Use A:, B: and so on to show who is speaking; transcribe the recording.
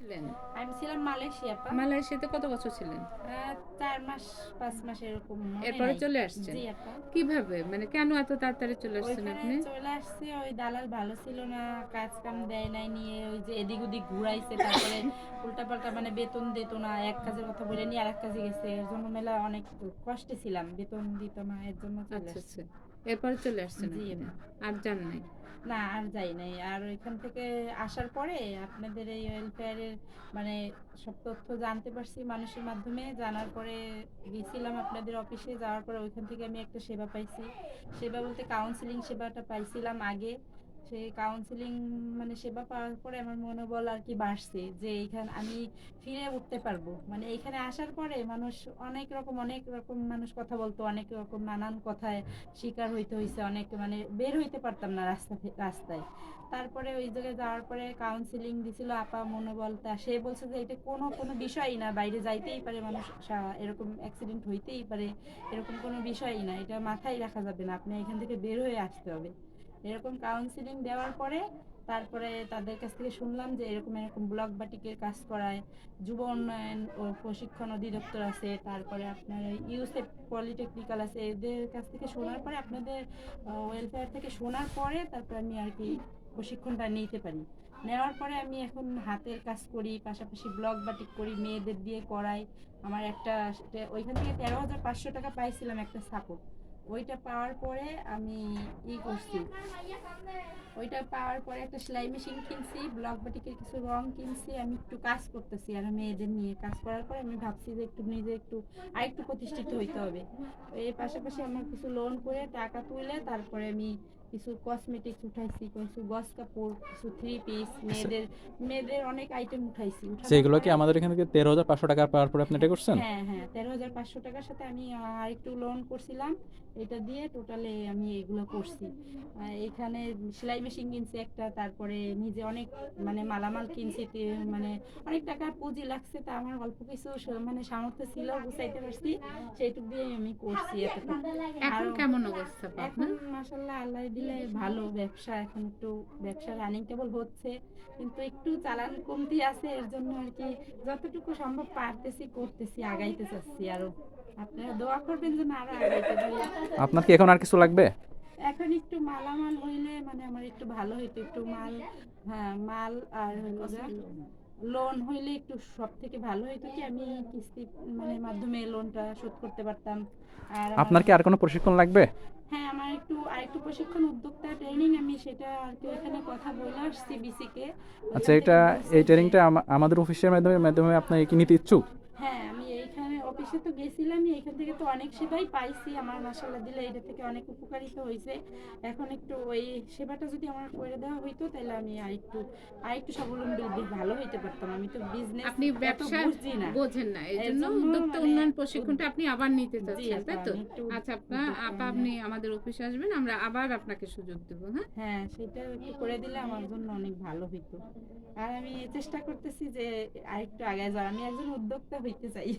A: ছিলেন?
B: আমি ছিলাম মালয়েশিয়া
A: মালয়েশিয়াতে কত বছর ছিলেন?
B: চার মাস পাঁচ মাস এরকম
A: এরপরে চলে আসছেন? কীভাবে? মানে কেন এত তাড়াতাড়ি চলে আসছেন আপনি?
B: চলে আসছে ওই দালাল ভালো ছিল না কাজ কাম দেয় নাই নিয়ে ওই যে এদিক ওদিক ঘুরাইছে তারপরে উল্টাপাল্টা মানে বেতন দিত না এক কাজের কথা বলে নিয়ে আরেক কাজে গেছে। এর জন্য মেলা অনেক কষ্টে ছিলাম বেতন দিত না এর জন্য চলে
A: আচ্ছা
B: আসছে।
A: আচ্ছা এরপরে চলে আসছেন
B: জি,
A: আর যান নাই?
B: না আর যাই নাই। আর এখান থেকে আসার পরে আপনাদের এই ওয়েলফেয়ারের মানে সব তথ্য জানতে পারছি মানুষের মাধ্যমে। জানার পরে গেছিলাম আপনাদের অফিসে যাওয়ার পরে ওইখান থেকে আমি একটা সেবা পাইছি। সেবা বলতে কাউন্সিলিং সেবাটা পাইছিলাম আগে। সেই কাউন্সিলিং মানে সেবা পাওয়ার পরে আমার মনোবল আর কি বাড়ছে, যে এইখানে আমি ফিরে উঠতে পারব। মানে এইখানে আসার পরে মানুষ অনেক রকম অনেক রকম মানুষ কথা বলতো, অনেক রকম নানান কথায় শিকার হইতে হয়েছে অনেক মানে বের হইতে পারতাম না রাস্তা রাস্তায়। তারপরে ওই জায়গায় যাওয়ার পরে কাউন্সিলিং দিছিল আপা মনোবল তা সে বলছে যে এটা কোনো কোনো বিষয়ই না, বাইরে যাইতেই পারে মানুষ এরকম অ্যাক্সিডেন্ট হইতেই পারে, এরকম কোনো বিষয়ই না, এটা মাথায় রাখা যাবে না, আপনি এখান থেকে বের হয়ে আসতে হবে। এরকম কাউন্সিলিং দেওয়ার পরে তারপরে তাদের কাছ থেকে শুনলাম যে এরকম এরকম ব্লক বাটিকের কাজ করায়। যুব উন্নয়ন ও প্রশিক্ষণ অধিদপ্তর আছে, তারপরে আপনার ইউসেফ পলিটেকনিক্যাল আছে। এদের কাছ থেকে শোনার পরে আপনাদের ওয়েলফেয়ার থেকে শোনার পরে তারপর আমি আর কি প্রশিক্ষণটা নিতে পারি। নেওয়ার পরে আমি এখন হাতের কাজ করি, পাশাপাশি ব্লক বাটিক করি, মেয়েদের দিয়ে করাই। আমার একটা, ওইখান থেকে তেরো হাজার পাঁচশো টাকা পাইছিলাম একটা সাপোর্ট ওইটা পাওয়ার পরে আমি ই করছি। ওইটা পাওয়ার পরে একটা সেলাই মেশিন কিনছি, ব্লক বাটিকের কিছু রং কিনছি, আমি একটু কাজ করতেছি আর মেয়েদের নিয়ে। কাজ করার পরে আমি ভাবছি যে একটু নিজে একটু আরেকটু প্রতিষ্ঠিত হইতে হবে। এর পাশাপাশি আমার কিছু লোন করে টাকা তুলে তারপরে আমি কিছু কসমেটিক্স উঠাইছি কিছু গস কাপড় কিছু থ্রি পিস মেয়েদের মেয়েদের অনেক আইটেম উঠাইছি।
C: সেগুলো কি আমাদের এখান থেকে তেরো হাজার পাঁচশো টাকা পাওয়ার পরে আপনি এটা করছেন?
B: হ্যাঁ হ্যাঁ তেরো হাজার পাঁচশো টাকার সাথে আমি আর একটু লোন করছিলাম। এটা দিয়ে টোটালে আমি এগুলো করছি। এখানে সেলাই মেশিন কিনছি একটা তারপরে নিজে অনেক মানে মালামাল কিনছি মানে অনেক টাকা পুঁজি লাগছে তা আমার অল্প কিছু মানে সামর্থ্য ছিল গুছাইতে পারছি। সেইটুক দিয়ে আমি করছি
A: এখন কেমন অবস্থা
B: এখন মাসাল্লাহ আল্লাহ দিলে ভালো ব্যবসা এখন একটু ব্যবসা রানিং কেবল হচ্ছে কিন্তু একটু চালান কমতি আছে এর জন্য আর কি যতটুকু সম্ভব পারতেছি করতেছি আগাইতে চাচ্ছি আরও। আপনারা দোয়া করবেন যেন আরও আগাইতে পারি।
C: আপনার কি এখন আর কিছু লাগবে?
B: এখন একটু মালামাল হইলে মানে আমার একটু ভালো হইতো একটু মাল হ্যাঁ মাল আর লোন হইলে একটু সব থেকে ভালো হইতো কি আমি কিস্তি মানে মাধ্যমে লোনটা শোধ করতে পারতাম। আর
C: আপনার কি আর কোনো প্রশিক্ষণ লাগবে?
B: হ্যাঁ আমার একটু আরেকটু প্রশিক্ষণ উদ্যোক্তা ট্রেনিং আমি সেটা আর কি এখানে কথা বলে আসছি বিসিকে
C: আচ্ছা এটা, এই ট্রেনিংটা আমাদের অফিসের মাধ্যমে মাধ্যমে আপনি কি নিতে ইচ্ছুক?
B: অফিসে তো গেছিলামই এখান থেকে তো অনেক সেবাই পাইছি আমার মাসাল্লাহ দিলে এটা থেকে অনেক উপকারিত হয়েছে। এখন একটু ওই সেবাটা যদি আমার করে দেওয়া হইতো তাহলে আমি আরেকটু আরেকটু স্বাবলম্বী বেশ ভালো হইতে পারতাম। আমি তো বিজনেস
A: আপনি ব্যবসা বোঝেন না এই জন্য উদ্যোক্তা
B: মানে
A: উন্নয়ন প্রশিক্ষণটা আপনি আবার নিতে চাচ্ছেন তাই তো? আচ্ছা আপনা আপা আপনি আমাদের অফিসে আসবেন আমরা আবার আপনাকে সুযোগ দেবো হ্যাঁ?
B: হ্যাঁ সেটা একটু করে দিলে আমার জন্য অনেক ভালো হইতো। আর আমি চেষ্টা করতেছি যে আরেকটু আগে যাওয়া আমি একজন উদ্যোক্তা হইতে চাই।